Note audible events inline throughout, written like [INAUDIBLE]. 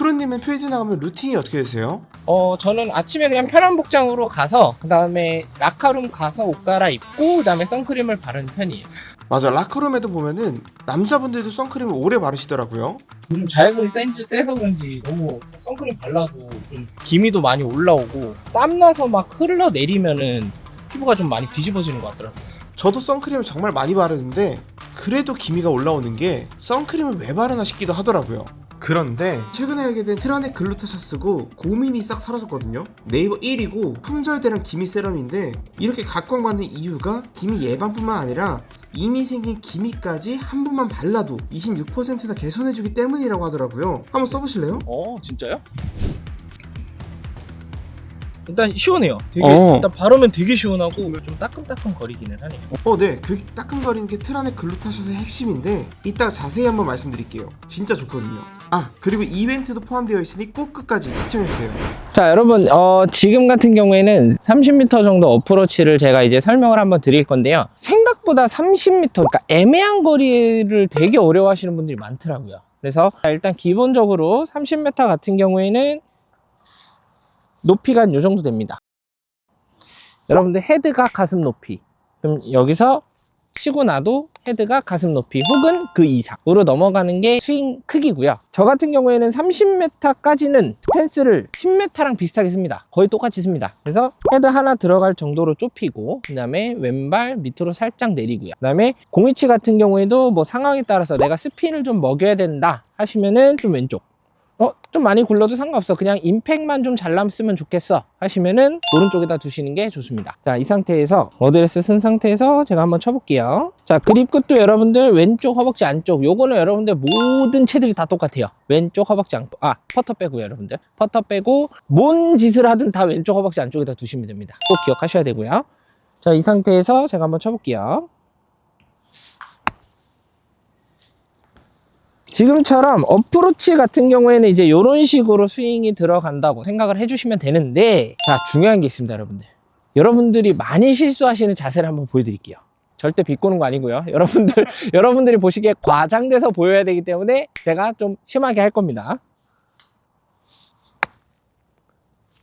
프로님은 필드 나가면 루틴이 어떻게 되세요? 어, 저는 아침에 그냥 편한 복장으로 가서, 그 다음에 라카룸 가서 옷 갈아입고, 그 다음에 선크림을 바르는 편이에요. 맞아 라크룸에도 보면은 남자분들도 선크림을 오래 바르시더라고요 요즘 자외선이 센지 세서 그런지 너무 선크림 발라도 좀 기미도 많이 올라오고, 땀나서 막 흘러내리면은 피부가 좀 많이 뒤집어지는 것 같더라고요. 저도 선크림을 정말 많이 바르는데 그래도 기미가 올라오는 게 선크림을 왜 바르나 싶기도 하더라고요 그런데 최근에 알게 된 트라넥 글루타샷 쓰고 고민이 싹 사라졌거든요 네이버 1위고 품절대랑 기미 세럼인데 이렇게 각광받는 이유가 기미 예방뿐만 아니라 이미 생긴 기미까지 한 번만 발라도 26%나 개선해주기 때문이라고 하더라고요 한번 써보실래요? 어 진짜요? 일단 시원해요. 되게 어. 일단 바르면 되게 시원하고 좀 따끔따끔 거리기는 하네요. 어, 네. 그 따끔거리는 게 트라넥 글루타샷의 핵심인데 이따가 자세히 한번 말씀드릴게요. 진짜 좋거든요. 아, 그리고 이벤트도 포함되어 있으니 꼭 끝까지 시청해주세요. 자 여러분 어, 지금 같은 경우에는 30m 정도 어프로치를 제가 이제 설명을 한번 드릴 건데요 생각보다 30m 그러니까 애매한 거리를 되게 어려워하시는 분들이 많더라고요 그래서 일단 기본적으로 30m 같은 경우에는 높이가 요 정도 됩니다 여러분들 헤드가 가슴 높이 그럼 여기서 치고 나도 헤드가 가슴 높이 혹은 그 이상으로 넘어가는 게 스윙 크기고요. 저 같은 경우에는 30m까지는 스탠스를 10m랑 비슷하게 씁니다. 거의 똑같이 씁니다. 그래서 헤드 하나 들어갈 정도로 좁히고 그 다음에 왼발 밑으로 살짝 내리고요. 그 다음에 공위치 같은 경우에도 뭐 상황에 따라서 내가 스핀을 좀 먹여야 된다 하시면은 좀 왼쪽 어, 좀 많이 굴러도 상관없어. 그냥 임팩만 좀 잘 남으면 좋겠어. 하시면은 오른쪽에다 두시는 게 좋습니다. 자, 이 상태에서 어드레스 쓴 상태에서 제가 한번 쳐볼게요. 자, 그립 끝도 여러분들 왼쪽 허벅지 안쪽. 요거는 여러분들 모든 채들이 다 똑같아요. 왼쪽 허벅지 안쪽. 아, 퍼터 빼고 여러분들. 퍼터 빼고 뭔 짓을 하든 다 왼쪽 허벅지 안쪽에다 두시면 됩니다. 꼭 기억하셔야 되고요. 자, 이 상태에서 제가 한번 쳐볼게요. 지금처럼 어프로치 같은 경우에는 이제 이런 식으로 스윙이 들어간다고 생각을 해주시면 되는데 자 중요한 게 있습니다 여러분들. 여러분들이 많이 실수하시는 자세를 한번 보여드릴게요. 절대 비꼬는 거 아니고요. [LAUGHS] 여러분들 여러분들이 보시기에 과장돼서 보여야 되기 때문에 제가 좀 심하게 할 겁니다.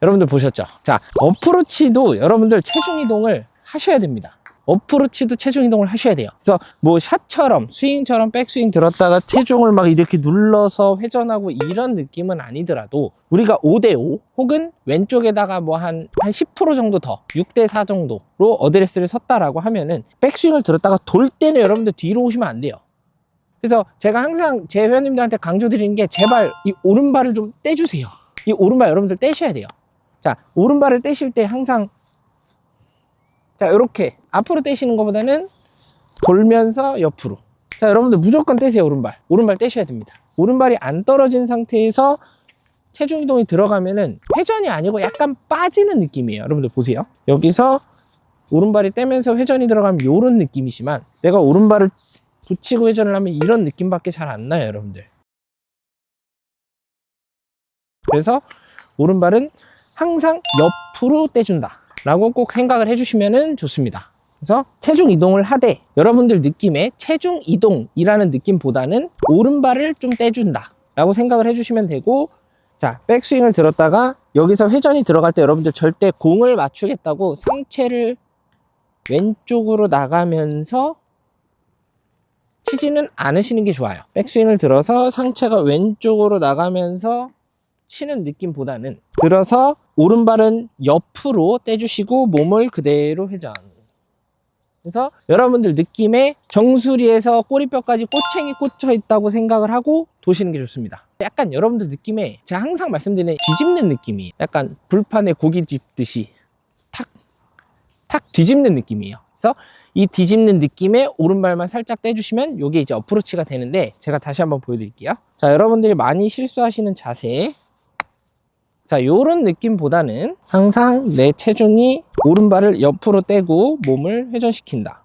여러분들 보셨죠? 자 어프로치도 여러분들 체중 이동을 하셔야 됩니다 어프로치도 체중 이동을 하셔야 돼요. 그래서 뭐 샷처럼 스윙처럼 백스윙 들었다가 체중을 막 이렇게 눌러서 회전하고 이런 느낌은 아니더라도 우리가 5대5 혹은 왼쪽에다가 뭐 한 한 10% 정도 더 6대4 정도로 어드레스를 섰다라고 하면은 백스윙을 들었다가 돌 때는 여러분들 뒤로 오시면 안 돼요. 그래서 제가 항상 제 회원님들한테 강조드리는 게 제발 이 오른발을 좀 떼주세요. 이 오른발 여러분들 떼셔야 돼요. 자, 오른발을 떼실 때 항상 자, 이렇게 앞으로 떼시는 것보다는 돌면서 옆으로. 자, 여러분들 무조건 떼세요, 오른발. 오른발 떼셔야 됩니다. 오른발이 안 떨어진 상태에서 체중 이동이 들어가면은 회전이 아니고 약간 빠지는 느낌이에요. 여러분들 보세요. 여기서 오른발이 떼면서 회전이 들어가면 이런 느낌이지만 내가 오른발을 붙이고 회전을 하면 이런 느낌밖에 잘 안 나요, 여러분들. 그래서 오른발은 항상 옆으로 떼준다. 라고 꼭 생각을 해주시면 좋습니다. 그래서 체중 이동을 하되 여러분들 느낌에 체중 이동이라는 느낌보다는 오른발을 좀 떼준다. 라고 생각을 해주시면 되고 자, 백스윙을 들었다가 여기서 회전이 들어갈 때 여러분들 절대 공을 맞추겠다고 상체를 왼쪽으로 나가면서 치지는 않으시는 게 좋아요. 백스윙을 들어서 상체가 왼쪽으로 나가면서 치는 느낌보다는 들어서 오른발은 옆으로 떼주시고 몸을 그대로 회전. 그래서 여러분들 느낌에 정수리에서 꼬리뼈까지 꼬챙이 꽂혀 있다고 생각을 하고 도시는 게 좋습니다. 약간 여러분들 느낌에 제가 항상 말씀드리는 뒤집는 느낌이 약간 불판에 고기 집듯이 탁, 탁 뒤집는 느낌이에요. 그래서 이 뒤집는 느낌에 오른발만 살짝 떼주시면 이게 이제 어프로치가 되는데 제가 다시 한번 보여드릴게요. 자, 여러분들이 많이 실수하시는 자세 자, 요런 느낌보다는 항상 내 체중이 오른발을 옆으로 떼고 몸을 회전시킨다.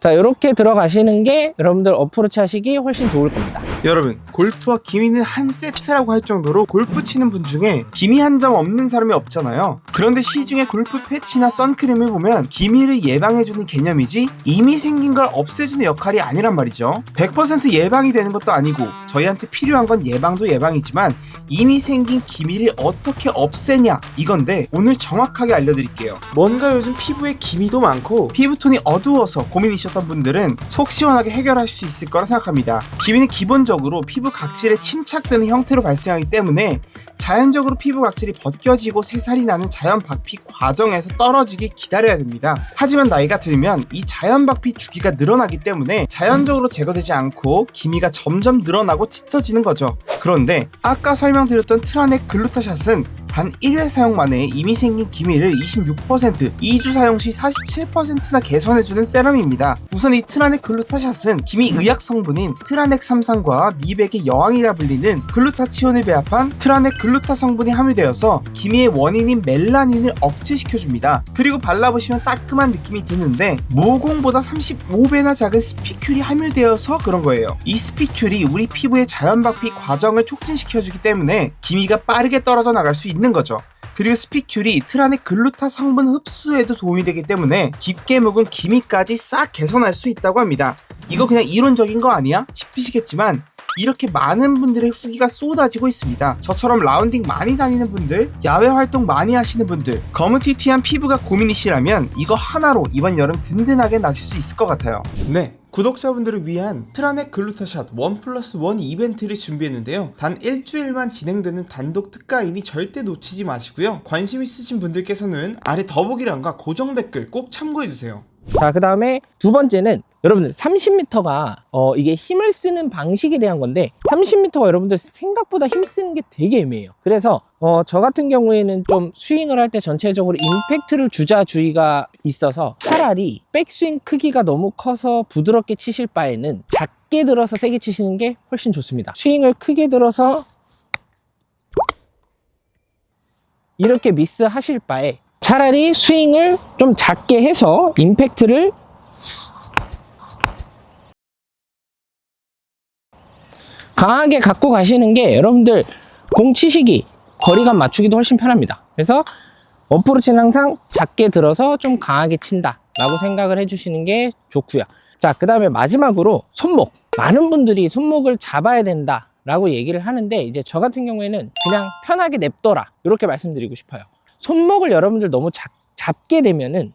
자, 이렇게 들어가시는 게 여러분들 어프로치 하시기 훨씬 좋을 겁니다. 여러분 골프와 기미는 한 세트라고 할 정도로 골프 치는 분 중에 기미 한 점 없는 사람이 없잖아요. 그런데 시중에 골프 패치나 선크림을 보면 기미를 예방해주는 개념이지 이미 생긴 걸 없애주는 역할이 아니란 말이죠. 100% 예방이 되는 것도 아니고 저희한테 필요한 건 예방도 예방이지만 이미 생긴 기미를 어떻게 없애냐 이건데 오늘 정확하게 알려드릴게요. 뭔가 요즘 피부에 기미도 많고 피부톤이 어두워서 고민이셨던 분들은 속 시원하게 해결할 수 있을 거라 생각합니다. 기미는 기본적으로 피부 각질에 침착되는 형태로 발생하기 때문에 자연적으로 피부 각질이 벗겨지고 새살이 나는 자연 박피 과정에서 떨어지기 기다려야 됩니다. 하지만 나이가 들면 이 자연 박피 주기가 늘어나기 때문에 자연적으로 제거되지 않고 기미가 점점 늘어나고 짙어지는 거죠. 그런데 아까 설명드렸던 트라넥 글루타샷은 단 1회 사용 만에 이미 생긴 기미를 26%, 2주 사용 시 47%나 개선해주는 세럼입니다. 우선 이 트라넥 글루타샷은 기미 의약 성분인 트라넥 삼산과 미백의 여왕이라 불리는 글루타치온을 배합한 트라넥 글루타 성분이 함유되어서 기미의 원인인 멜라닌을 억제시켜줍니다. 그리고 발라보시면 따끔한 느낌이 드는데 모공보다 35배나 작은 스피큘이 함유되어서 그런 거예요. 이 스피큘이 우리 피부의 자연 박피 과정을 촉진시켜주기 때문에 기미가 빠르게 떨어져 나갈 수 있는 거죠. 그리고 스피큘이 트란의 글루타 성분 흡수에도 도움이 되기 때문에 깊게 묵은 기미까지 싹 개선할 수 있다고 합니다. 이거 그냥 이론적인 거 아니야? 싶으시겠지만 이렇게 많은 분들의 후기가 쏟아지고 있습니다. 저처럼 라운딩 많이 다니는 분들, 야외 활동 많이 하시는 분들, 거무튀튀한 피부가 고민이시라면 이거 하나로 이번 여름 든든하게 나실 수 있을 것 같아요. 네. 구독자분들을 위한 트라넥 글루타샷 원 플러스 원 이벤트를 준비했는데요. 단 일주일만 진행되는 단독 특가이니 절대 놓치지 마시고요. 관심 있으신 분들께서는 아래 더보기란과 고정 댓글 꼭 참고해주세요. 자, 그 다음에 두 번째는 여러분들 30m가 어, 이게 힘을 쓰는 방식에 대한 건데 30m가 여러분들 생각보다 힘 쓰는 게 되게 애매해요. 그래서 어, 저 같은 경우에는 좀 스윙을 할 때 전체적으로 임팩트를 주자 주의가 있어서 차라리 백스윙 크기가 너무 커서 부드럽게 치실 바에는 작게 들어서 세게 치시는 게 훨씬 좋습니다. 스윙을 크게 들어서 이렇게 미스 하실 바에 차라리 스윙을 좀 작게 해서 임팩트를 강하게 갖고 가시는 게 여러분들 공 치시기 거리감 맞추기도 훨씬 편합니다. 그래서 어프로치는 항상 작게 들어서 좀 강하게 친다 라고 생각을 해주시는 게 좋고요. 자, 그 다음에 마지막으로 손목. 많은 분들이 손목을 잡아야 된다 라고 얘기를 하는데 이제 저 같은 경우에는 그냥 편하게 냅둬라 이렇게 말씀드리고 싶어요. 손목을 여러분들 너무 잡, 잡게 되면은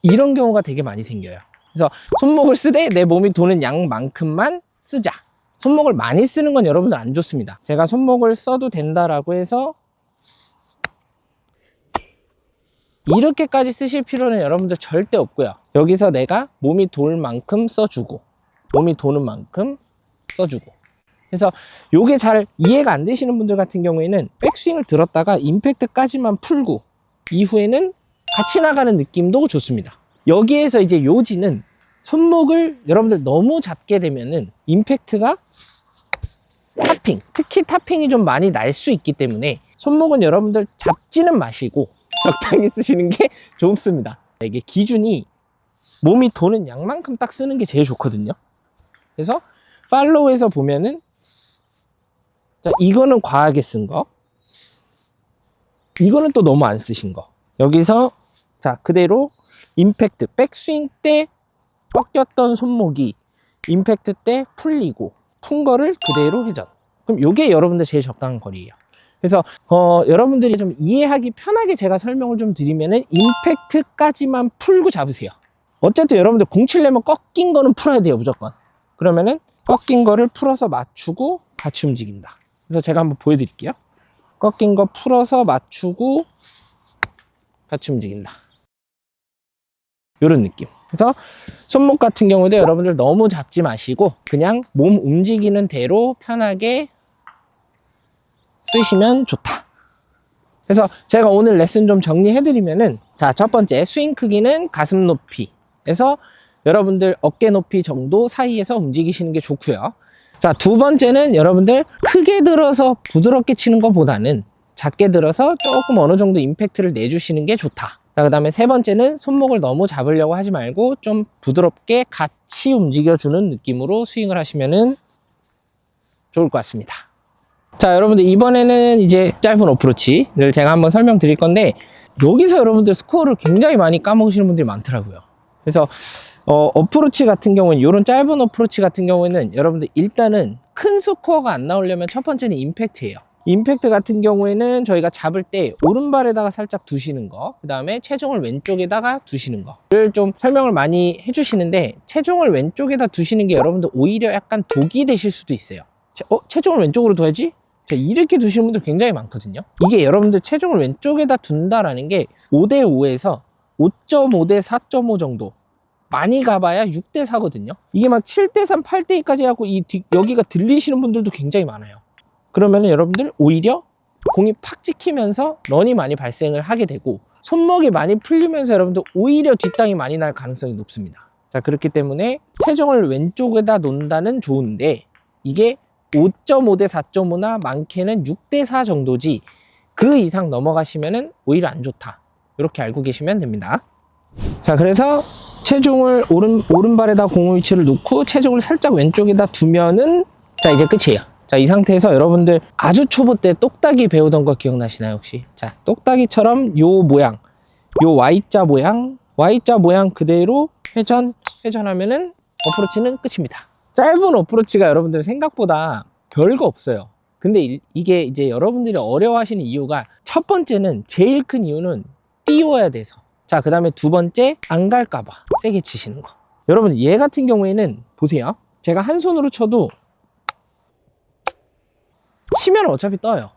이런 경우가 되게 많이 생겨요. 그래서 손목을 쓰되 내 몸이 도는 양만큼만 쓰자. 손목을 많이 쓰는 건 여러분들 안 좋습니다. 제가 손목을 써도 된다라고 해서 이렇게까지 쓰실 필요는 여러분들 절대 없고요. 여기서 내가 몸이 돌 만큼 써주고 몸이 도는 만큼 써주고 그래서 요게 잘 이해가 안 되시는 분들 같은 경우에는 백스윙을 들었다가 임팩트까지만 풀고 이후에는 같이 나가는 느낌도 좋습니다. 여기에서 이제 요지는 손목을 여러분들 너무 잡게 되면은 임팩트가 타핑, 특히 타핑이 좀 많이 날 수 있기 때문에 손목은 여러분들 잡지는 마시고 [LAUGHS] 적당히 쓰시는 게 좋습니다. 이게 기준이 몸이 도는 양만큼 딱 쓰는 게 제일 좋거든요. 그래서 팔로우에서 보면은 자, 이거는 과하게 쓴 거. 이거는 또 너무 안 쓰신 거. 여기서 자, 그대로 임팩트, 백스윙 때 꺾였던 손목이 임팩트 때 풀리고 푼 거를 그대로 회전. 그럼 요게 여러분들 제일 적당한 거리예요. 그래서 어, 여러분들이 좀 이해하기 편하게 제가 설명을 좀 드리면은 임팩트까지만 풀고 잡으세요. 어쨌든 여러분들 공 치려면 꺾인 거는 풀어야 돼요, 무조건. 그러면은 꺾인 거를 풀어서 맞추고 같이 움직인다. 그래서 제가 한번 보여드릴게요. 꺾인 거 풀어서 맞추고 같이 움직인다. 이런 느낌. 그래서 손목 같은 경우도 여러분들 너무 잡지 마시고 그냥 몸 움직이는 대로 편하게 쓰시면 좋다. 그래서 제가 오늘 레슨 좀 정리해드리면은 자, 첫 번째 스윙 크기는 가슴 높이에서 여러분들 어깨 높이 정도 사이에서 움직이시는 게 좋고요. 자, 두 번째는 여러분들 크게 들어서 부드럽게 치는 것보다는 작게 들어서 조금 어느 정도 임팩트를 내주시는 게 좋다. 자, 그 다음에 세 번째는 손목을 너무 잡으려고 하지 말고 좀 부드럽게 같이 움직여주는 느낌으로 스윙을 하시면은 좋을 것 같습니다. 자, 여러분들 이번에는 이제 짧은 어프로치를 제가 한번 설명드릴 건데 여기서 여러분들 스코어를 굉장히 많이 까먹으시는 분들이 많더라고요. 그래서 어, 어프로치 같은 경우는 이런 짧은 어프로치 같은 경우에는 여러분들 일단은 큰 스코어가 안 나오려면 첫 번째는 임팩트예요. 임팩트 같은 경우에는 저희가 잡을 때 오른발에다가 살짝 두시는 거, 그 다음에 체중을 왼쪽에다가 두시는 거를 좀 설명을 많이 해주시는데 체중을 왼쪽에다 두시는 게 여러분들 오히려 약간 독이 되실 수도 있어요. 체- 어? 체중을 왼쪽으로 둬야지? 자, 이렇게 두시는 분들 굉장히 많거든요. 이게 여러분들 체중을 왼쪽에다 둔다라는 게 5대5에서 5.5 대 4.5 정도 많이 가봐야 6대 4거든요. 이게 막 7대 3, 8대 2까지 하고 이 뒤- 여기가 들리시는 분들도 굉장히 많아요. 그러면 여러분들 오히려 공이 팍 찍히면서 런이 많이 발생을 하게 되고 손목이 많이 풀리면서 여러분들 오히려 뒷땅이 많이 날 가능성이 높습니다. 자 그렇기 때문에 체중을 왼쪽에다 놓는다는 좋은데 이게 5.5 대 4.5나 많게는 6 대 4 정도지 그 이상 넘어가시면은 오히려 안 좋다. 이렇게 알고 계시면 됩니다. 자 그래서 체중을 오른 오른발에다 공 위치를 놓고 체중을 살짝 왼쪽에다 두면은 자 이제 끝이에요. 자 이 상태에서 여러분들 아주 초보 때 똑딱이 배우던 거 기억나시나요 혹시? 자 똑딱이처럼 요 모양, 요 Y자 모양, Y자 모양 그대로 회전 회전하면은 어프로치는 끝입니다. 짧은 어프로치가 여러분들 생각보다 별거 없어요. 근데 이- 이게 이제 여러분들이 어려워하시는 이유가 첫 번째는 제일 큰 이유는 띄워야 돼서 자, 그 다음에 두 번째, 안 갈까봐 세게 치시는 거. 여러분, 얘 같은 경우에는 보세요. 제가 한 손으로 쳐도 치면 어차피 떠요.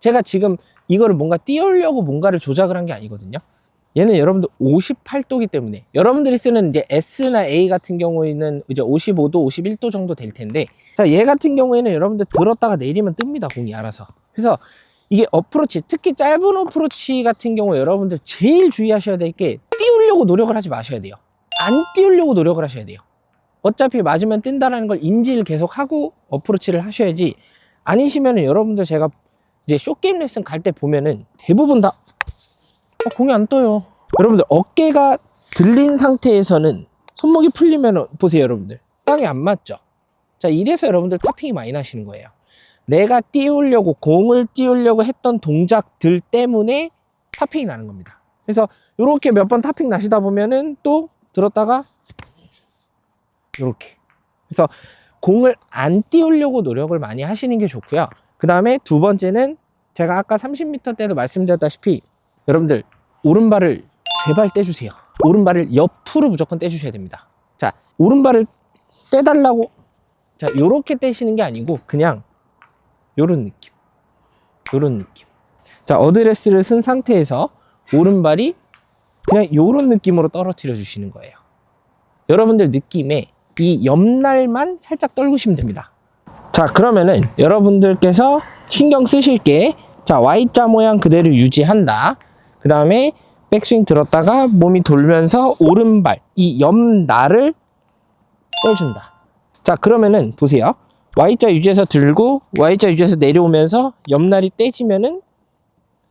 제가 지금 이거를 뭔가 띄우려고 뭔가를 조작을 한 게 아니거든요. 얘는 여러분들 58도기 때문에 여러분들이 쓰는 이제 S나 A 같은 경우에는 이제 55도, 51도 정도 될 텐데 자, 얘 같은 경우에는 여러분들 들었다가 내리면 뜹니다. 공이 알아서. 그래서 이게 어프로치, 특히 짧은 어프로치 같은 경우 여러분들 제일 주의하셔야 될 게 띄우려고 노력을 하지 마셔야 돼요. 안 띄우려고 노력을 하셔야 돼요. 어차피 맞으면 뜬다라는 걸 인지를 계속 하고 어프로치를 하셔야지 아니시면 여러분들 제가 이제 쇼게임 레슨 갈 때 보면은 대부분 다 어, 공이 안 떠요. 여러분들 어깨가 들린 상태에서는 손목이 풀리면 보세요 여러분들 땅이 안 맞죠. 자 이래서 여러분들 타핑이 많이 나시는 거예요. 내가 띄우려고 공을 띄우려고 했던 동작들 때문에 타핑이 나는 겁니다. 그래서 이렇게 몇번 타핑 나시다 보면은 또 들었다가 이렇게. 그래서 공을 안 띄우려고 노력을 많이 하시는 게 좋고요. 그 다음에 두 번째는 제가 아까 30m 때도 말씀드렸다시피 여러분들 오른발을 제발 떼주세요. 오른발을 옆으로 무조건 떼주셔야 됩니다. 자, 오른발을 떼달라고 자, 요렇게 떼시는 게 아니고 그냥 요런 느낌. 요런 느낌. 자, 어드레스를 쓴 상태에서 오른발이 그냥 요런 느낌으로 떨어뜨려 주시는 거예요. 여러분들 느낌에 이 옆날만 살짝 떨구시면 됩니다. 자, 그러면은 여러분들께서 신경 쓰실 게 자, Y자 모양 그대로 유지한다. 그 다음에 백스윙 들었다가 몸이 돌면서 오른발, 이 옆날을 떼준다. 자, 그러면은 보세요. Y자 유지해서 들고 Y자 유지해서 내려오면서 옆날이 떼지면은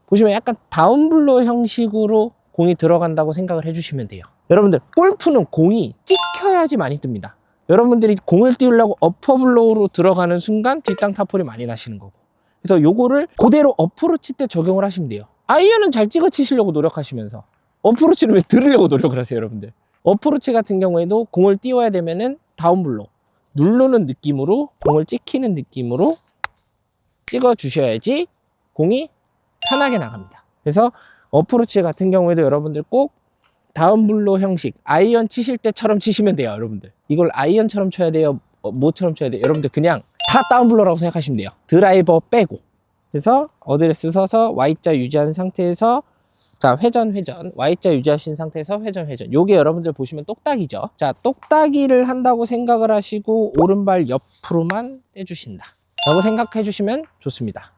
보시면 약간 다운블로 형식으로 공이 들어간다고 생각을 해주시면 돼요. 여러분들 골프는 공이 찍혀야지 많이 뜹니다. 여러분들이 공을 띄우려고 어퍼블로우로 들어가는 순간 뒷땅 타폴이 많이 나시는 거고. 그래서 요거를 그대로 어프로치 때 적용을 하시면 돼요. 아이언은 잘 찍어 치시려고 노력하시면서 어프로치는 왜 들으려고 노력을 하세요, 여러분들? 어프로치 같은 경우에도 공을 띄워야 되면은 다운블로 누르는 느낌으로 공을 찍히는 느낌으로 찍어 주셔야지 공이 편하게 나갑니다. 그래서 어프로치 같은 경우에도 여러분들 꼭 다운블로 형식 아이언 치실 때처럼 치시면 돼요 여러분들. 이걸 아이언처럼 쳐야 돼요 어, 뭐처럼 쳐야 돼요? 여러분들 그냥 다 다운블로라고 생각하시면 돼요. 드라이버 빼고. 그래서 어드레스 서서 Y자 유지한 상태에서 자 회전 회전. Y자 유지하신 상태에서 회전 회전. 요게 여러분들 보시면 똑딱이죠? 자 똑딱이를 한다고 생각을 하시고 오른발 옆으로만 떼주신다. 라고 생각해 주시면 좋습니다.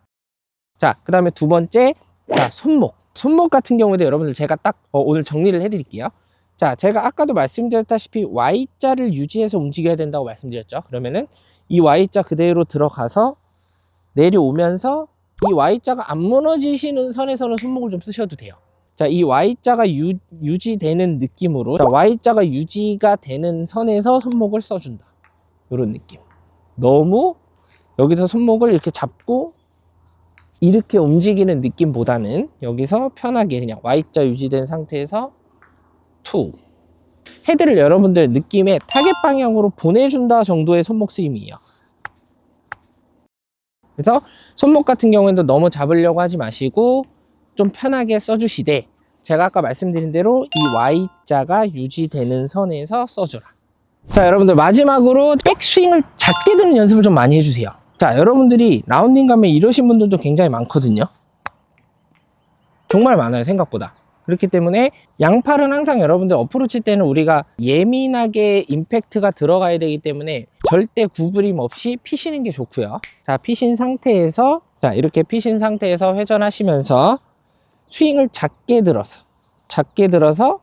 자 그 다음에 두 번째 자 손목 손목 같은 경우에도 여러분들 제가 딱 어, 오늘 정리를 해드릴게요. 자, 제가 아까도 말씀드렸다시피 Y자를 유지해서 움직여야 된다고 말씀드렸죠. 그러면은 이 Y자 그대로 들어가서 내려오면서 이 Y자가 안 무너지시는 선에서는 손목을 좀 쓰셔도 돼요. 자, 이 Y자가 유, 유지되는 느낌으로 자, Y자가 유지가 되는 선에서 손목을 써준다. 이런 느낌. 너무 여기서 손목을 이렇게 잡고 이렇게 움직이는 느낌보다는 여기서 편하게 그냥 Y자 유지된 상태에서 투 헤드를 여러분들 느낌의 타겟 방향으로 보내준다 정도의 손목 쓰임이에요. 그래서 손목 같은 경우에도 너무 잡으려고 하지 마시고 좀 편하게 써주시되 제가 아까 말씀드린 대로 이 Y자가 유지되는 선에서 써주라. 자, 여러분들 마지막으로 백스윙을 작게 드는 연습을 좀 많이 해주세요. 자, 여러분들이 라운딩 가면 이러신 분들도 굉장히 많거든요. 정말 많아요, 생각보다. 그렇기 때문에 양팔은 항상 여러분들 어프로치 때는 우리가 예민하게 임팩트가 들어가야 되기 때문에 절대 구부림 없이 피시는 게 좋고요. 자, 피신 상태에서 자, 이렇게 피신 상태에서 회전하시면서 스윙을 작게 들어서 작게 들어서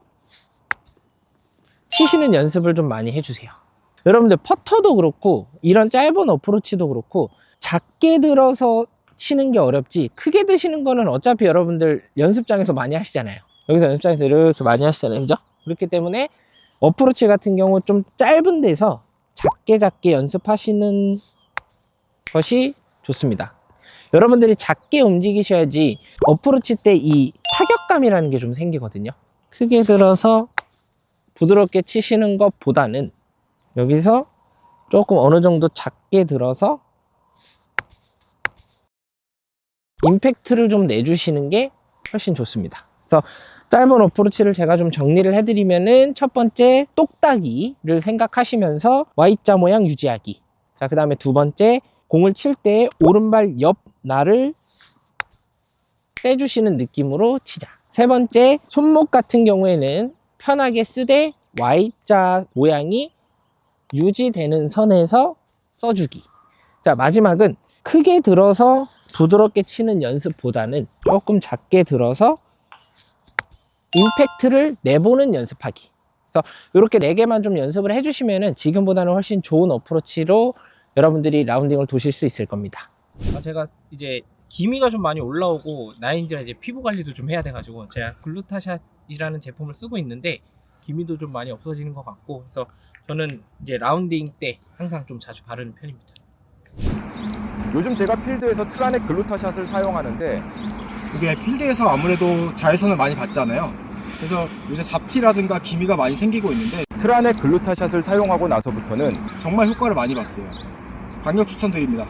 치시는 연습을 좀 많이 해주세요. 여러분들 퍼터도 그렇고 이런 짧은 어프로치도 그렇고 작게 들어서 치는 게 어렵지 크게 드시는 거는 어차피 여러분들 연습장에서 많이 하시잖아요. 여기서 연습장에서 이렇게 많이 하시잖아요. 그죠? 그렇기 때문에 어프로치 같은 경우 좀 짧은 데서 작게 작게 연습하시는 것이 좋습니다. 여러분들이 작게 움직이셔야지 어프로치 때 이 타격감이라는 게 좀 생기거든요. 크게 들어서 부드럽게 치시는 것보다는 여기서 조금 어느 정도 작게 들어서 임팩트를 좀 내주시는 게 훨씬 좋습니다. 그래서 짧은 어프로치를 제가 좀 정리를 해드리면은 첫 번째 똑딱이를 생각하시면서 Y자 모양 유지하기. 자, 그 다음에 두 번째 공을 칠 때 오른발 옆 날을 떼주시는 느낌으로 치자. 세 번째 손목 같은 경우에는 편하게 쓰되 Y자 모양이 유지되는 선에서 써주기. 자, 마지막은 크게 들어서 부드럽게 치는 연습보다는 조금 작게 들어서 임팩트를 내보는 연습하기. 그래서 이렇게 네 개만 좀 연습을 해주시면은 지금보다는 훨씬 좋은 어프로치로 여러분들이 라운딩을 도실 수 있을 겁니다. 아, 제가 이제 기미가 좀 많이 올라오고 나인지라 이제 피부 관리도 좀 해야 돼가지고 제가 글루타샷이라는 제품을 쓰고 있는데 기미도 좀 많이 없어지는 것 같고 그래서 저는 이제 라운딩 때 항상 좀 자주 바르는 편입니다. 요즘 제가 필드에서 트라넥 글루타샷을 사용하는데 이게 필드에서 아무래도 자외선을 많이 받잖아요. 그래서 요새 잡티라든가 기미가 많이 생기고 있는데 트라넥 글루타샷을 사용하고 나서부터는 정말 효과를 많이 봤어요. 강력 추천드립니다.